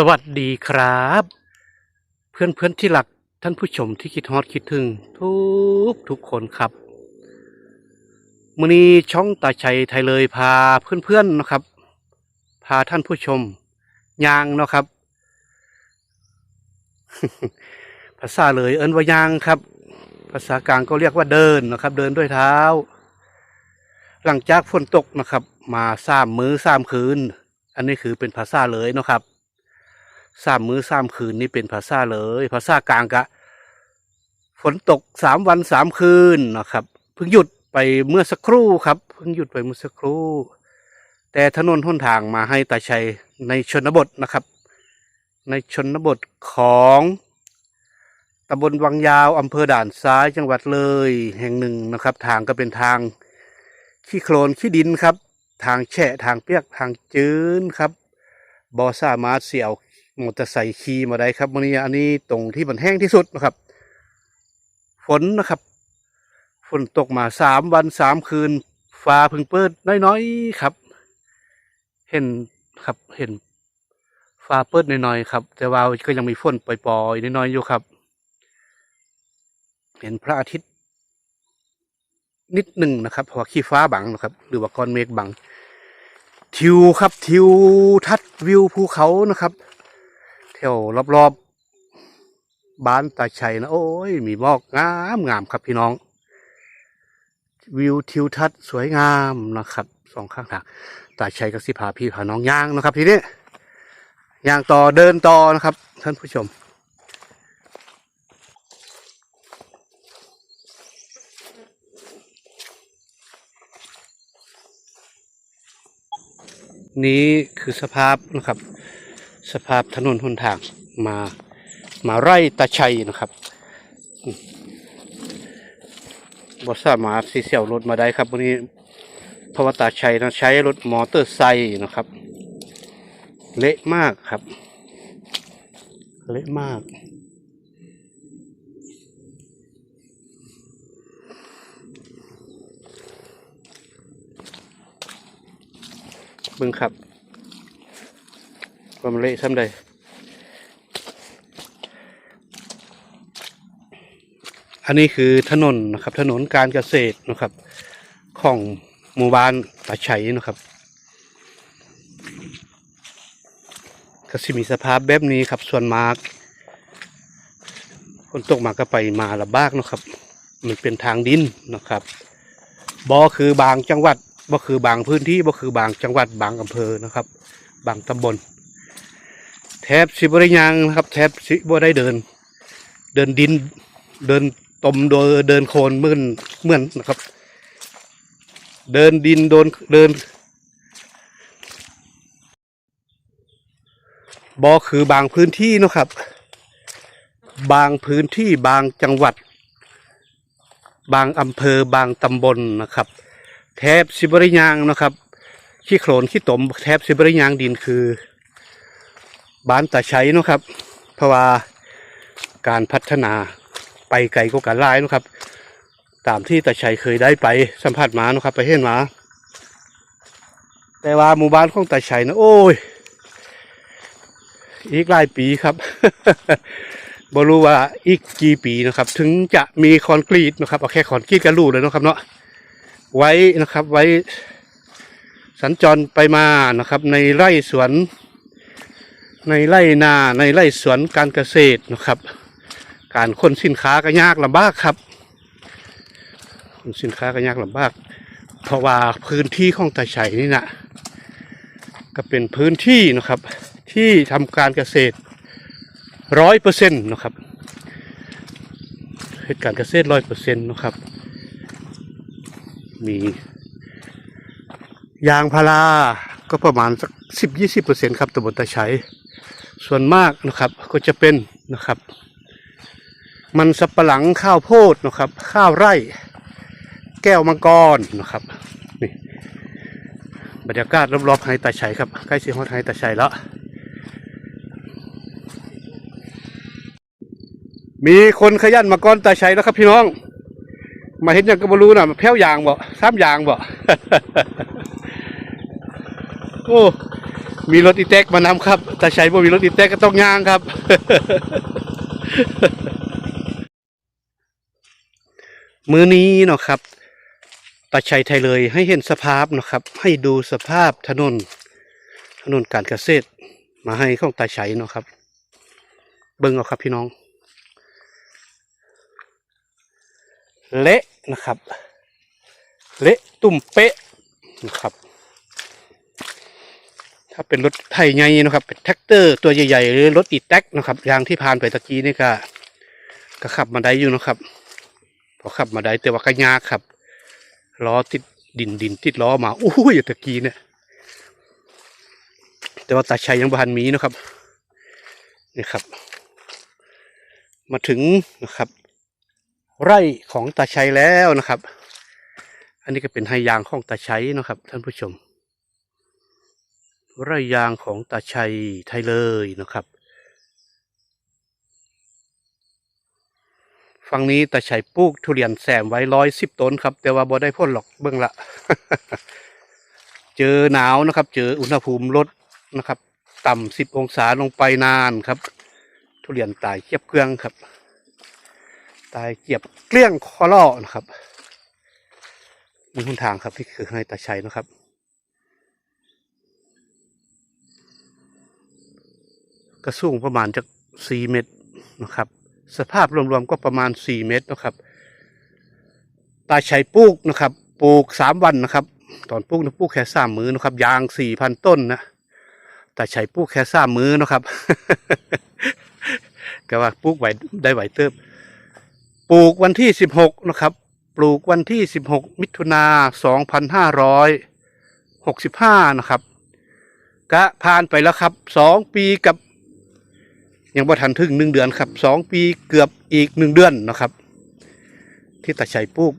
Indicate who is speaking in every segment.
Speaker 1: สวัสดีครับ เพื่อนเพื่อนๆที่รักท่านผู้ชมที่คิดฮอดคิดถึง ทุกทุกคนครับมือนี้ช่องตาชัยไทยเลยพาเพื่อนเพื่อนๆนะครับ พาท่านผู้ชมยางเนาะครับ ภาษาเลยเอินว่ายางครับ ภาษากลางก็เรียกว่าเดินนะครับ เดินด้วยเท้า หลังจากฝนตกนะครับ มาสามมื้อสามคืน อันนี้คือเป็นภาษาเลยเนาะครับ สามมื้อสามคืนนี่เป็นภาษาเลยภาษากลางกะ ฝนตกสามวันสามคืนนะครับเพิ่งหยุดไปเมื่อสักครู่ครับเพิ่งหยุดไปเมื่อสักครู่ แต่ถนนหนทางมาให้ตาชัยในชนบทนะครับ ในชนบทของตำบลวังยาวอำเภอด่านซ้ายจังหวัดเลย แห่งหนึ่งนะครับ ทางก็เป็นทางขี้โคลนขี้ดินครับ ทางแฉะทางเปียกทางจืนครับบอสามารถเสี่ยว มอเตอร์ไซค์ขี่มาได้ครับวันนี้อันนี้ตรงที่มันแห้งที่สุดนะครับ ฝนนะครับ ฝนตกมาสามวันสามคืน ฟ้าพิ่งเปิดน้อยๆครับ เห็นครับเห็นฟ้าเปิดน้อยๆครับ แต่ว่าก็ยังมีฝนปล่อยๆน้อยๆอยู่ครับ เห็นพระอาทิตย์นิดหนึ่งนะครับเพราะว่าขี้ฟ้าบังนะครับ หรือว่าก้อนเมฆบัง ทิวครับ ทิวทัศน์วิวภูเขานะครับ แถวรอบๆบ้านตาชัยนะ โอ้ย มีหมอกงามงามครับพี่น้อง วิวทิวทัศน์สวยงามนะครับสองข้างทางตาชัยกับสิพาพี่พาน้องย่างนะครับ ทีนี้ย่างต่อเดินต่อนะครับ ท่านผู้ชมนี้คือสภาพนะครับ สภาพถนนหนทางมามาไร่ตาชัยนะครับบอสามารถสีเสี่ยวรถมาได้ครับวันนี้พระวตาชัยนะใช้รถมอเตอร์ไซค์นะครับ เละมากครับ เละมากเบึงครับ ความเละซ้ำใดอันนี้คือถนนนะครับ ถนนการเกษตรนะครับ ของหมู่บ้านตาชัยนะครับก็สิมีสภาพแบบนี้ครับ ส่วนมากฝนตกมาก็ไปมาลำบากนะครับ มันเป็นทางดินนะครับบ่คือบางจังหวัดบ่คือบางพื้นที่บ่คือบางจังหวัดบางอำเภอนะครับ บางตำบล แทบสิบริยังนะครับ แทบสิบ่ได้เดิน เดินดินเดินตมโดยเดินโคลนเมือนเมือนนะครับ เดินดินโดนเดินบ่คือบางพื้นที่นะครับ บางพื้นที่บางจังหวัด บางอำเภอบางตำบลนะครับ แทบสิบริยางนะครับขี้โคลนขี้ตมแทบสิบริยางดินคือ บ้านตาใช้นะครับ เพราะว่าการพัฒนาไปไกลก็การลายนะครับ ตามที่ตาชัยเคยได้ไปสัมผัสมานะครับ ไปเห็นมา แต่ว่าหมู่บ้านของตาชัยนะโอ้ย อีกหลายปีครับบรู้ว่าอีกกี่ปีนะครับ ถึงจะมีคอนกรีตนะครับเอาแค่คอนกรีตกันรูเลยนะครับเนาะไว้นะครับไว้สัญจรไปมานะครับ ในไร่สวน ในไร่นาในไร่สวนการเกษตรนะครับ การขนสินค้าก็ยากลำบากครับขนสินค้าก็ยากลำบาก เพราะว่าพื้นที่ของตาชัยนี่นะก็เป็นพื้นที่นะครับ ที่ทำการเกษตรร้อยเปอร์เซ็นต์นะครับเหตุการเกษตรร้อยเปอร์เซ็นต์นะครับ มียางพาราก็ประมาณสักสิบยี่สิบเปอร์เซ็นต์ครับตำบลตะไชัย ส่วนมากนะครับก็จะเป็นนะครับ มันสับปะหลังข้าวโพดนะครับ ข้าวไร่ แก้วมังกรนะครับนี่บรรยากาศรอบๆไฮตาชัยครับใกล้เสียฮอดไฮตาชัยแล้วมีคนขยันมาก้อนตาชัยแล้วครับพี่น้อง มาเห็นอย่างก็บรู้นะแพ้วยางบ่ซ้ำยางบ่โอ้ มีรถอีแท็กมานำครับตาชัยบ่มีรถอีแท็กก็ต้องย่างครับ มือนี้เนาะครับตาชัยไทยเลยให้เห็นสภาพเนาะครับ ให้ดูสภาพถนน ถนนการเกษตร มาให้ของตาชัยเนาะครับ เบิ่งเอาครับพี่น้องเละนะครับ เละตุ่มเป๊ะนะครับ ถ้าเป็นรถไถใหญ่นะครับเป็นแท็กเตอร์ตัวใหญ่ๆหรือรถอีแท็กนะครับยางที่ผ่านไปตะกี้นี่ก็ก็ขับมาได้อยู่นะครับพอขับมาได้แต่ว่าก็ยากครับล้อติดดินดินติดล้อมาอู้ยตะกี้เนี่ยแต่ว่าตาชัยยังบานมีนะครับนี่ครับ มาถึงนะครับ ไร่ของตาชัยแล้วนะครับ อันนี้ก็เป็นไฮยางของตาชัยนะครับ ท่านผู้ชม ไร่ยางของตาชัยไทยเลยนะครับ ฝั่งนี้ตาชัยปลูกทุเรียนแซมไว้ร้อยสิบต้นครับ แต่ว่าบ่ได้พ่นหรอกเบื้องละ เจอหนาวนะครับ เจออุณหภูมิลดนะครับ ต่ำสิบองศาลงไปนานครับ ทุเรียนตายเกียบเกลืองครับ ตายเกียบเกลี้ยงคอล่อนะครับมีหนทางครับที่คือให้ตาชัยนะครับ ก็สูงประมาณจากสี่เมตรนะครับ สภาพรวมๆก็ประมาณสี่เมตรนะครับตาชัยปลูกนะครับ ปลูกสามวันนะครับ ตอนปลูกนะปลูกแค่สามมือนะครับ ยางสี่พันต้นนะตาชัยปลูกแค่สามมือนะครับก็ว่าปลูกไหวได้ไหวเติบ ปลูกวันที่สิบหกนะครับ ปลูกวันที่สิบหกมิถุนาสองพันห้าร้อยหกสิบห้านะครับ ก็ผ่านไปแล้วครับสองปีกับ ยังบ่ทันถึงหนึ่งเดือนครับสองปีเกือบอีกหนึ่งเดือนนะครับ ที่ตาชัยปลูก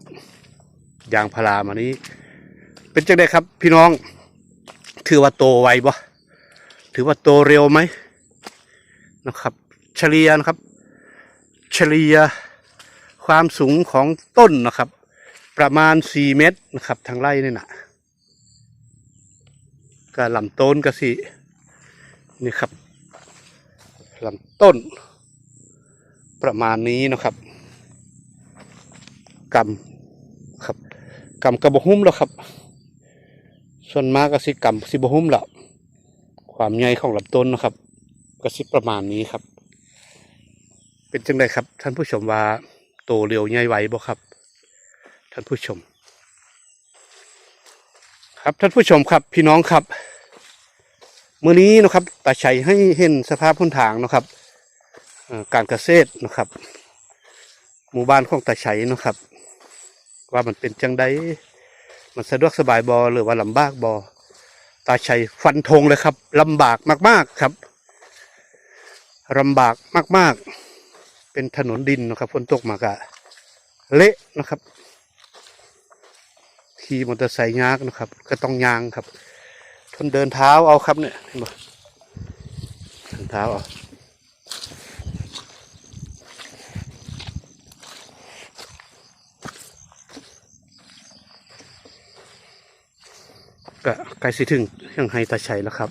Speaker 1: ยางพารามานี้ เป็นจังไดครับ พี่น้อง ถือว่าโตไวบ่ถือว่าโตเร็วไหมนะครับ เฉลี่ยนะครับ เฉลี่ยความสูงของต้นนะครับ ประมาณสี่เมตรนะครับทางไร่นี่นะก็ลำต้นก็สินี่ครับ ลำต้น ประมาณนี้นะครับกำครับกำกระบหุ้มแล้วครับ ส่วนมากก็สิกำสิบหุ้มแล้วความใหญ่ของลำต้นนะครับ ก็สิประมาณนี้ครับ เป็นจังไดครับ ท่านผู้ชมว่าโตเร็วใหญ่ไหวบ่ครับ ท่านผู้ชม ครับท่านผู้ชมครับพี่น้องครับ มื่อนี้นะครับตาชัยให้เห็นสภาพพื้นทางนะครับการเกษตรนะครับ หมู่บ้านของตาชัยนะครับ ว่ามันเป็นจังไดมันสะดวกสบายบอหรือว่าลำบากบอตาชัยฟันธงเลยครับลำบากมาก ๆครับลำบากมาก ๆ เป็นถนนดินนะครับฝนตกมากะเละนะครับขี่มอเตอร์ไซค์ยากนะครับ ก็ต้องยางครับ ทนเดินเท้าเอาครับเนี่ยเห็นบ่เดินเท้าเอาก็ใกล้สิถึงยังให้ตาชัยแล้วครับ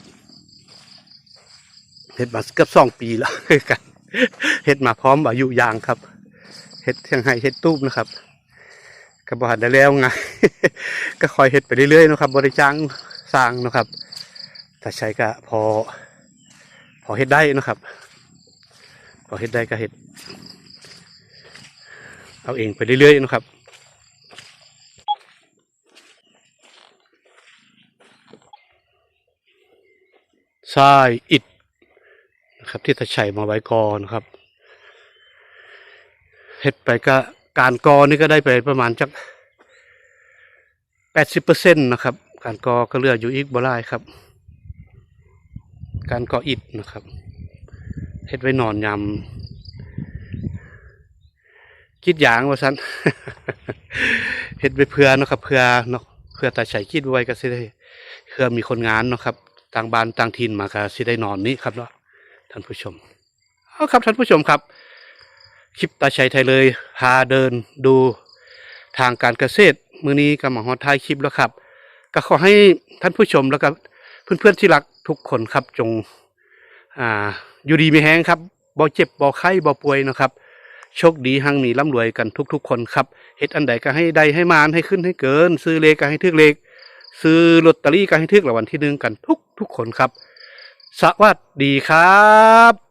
Speaker 1: เฮ็ดมาเกือบสองปีแล้วกันเฮ็ดมาพร้อมอายุยางครับเฮ็ดยังให้เฮ็ดตู้มนะครับก็บอดได้แล้วไงก็คอยเฮ็ดไปเรื่อยๆนะครับ บริจ้าง สร้างนะครับ ถ้าใช้ก็พอ พอเฮ็ดได้นะครับ พอเฮ็ดได้ก็เฮ็ด เอาเองไปเรื่อยๆนะครับทรายอิฐนะครับ ที่ตาชัยมาไว้กอนะครับเฮ็ดไปก็การกอนี่ก็ได้ไปประมาณจักแปดสิบเปอร์เซ็นต์นะครับ การกอก็เลืออยู่อีกบ่หลายครับ การก่ออิฐนะครับเฮ็ดไว้นอนยำคิดอย่างว่าสันเฮ็ดไว้เพื่อนะครับ เพื่อเนาะเพื่อตาใช้คิดไว้ก็สิได้เพื่อมีคนงานเนาะครับต่างบ้านต่างถิ่นมาก็สิได้นอนนี้ครับเนาะท่านผู้ชมเอาครับท่านผู้ชมครับ คลิปตาชัยไทยเลยพาเดินดูทางการเกษตร มื้อนี้ก็มาฮอดท้ายคลิปแล้วครับ ก็ขอให้ท่านผู้ชมแล้วก็เพื่อนๆที่รักทุกคนครับจงอ่าอยู่ดีม่แห้งครับบ่เจ็บบ่ไข้บ่ป่วยนะครับ โชคดีหังมีร่ำรวยกันทุก ๆ คนครับเฮ็ดอันใดก็ให้ได้ให้มานให้ขึ้นให้เกิน ซื้อเลขก็ให้ทึกเลข ซื้อลอตเตอรี่ก็ให้ทึกรางวัลที่หนึ่งกันทุก ๆ คนครับ สวัสดีครับ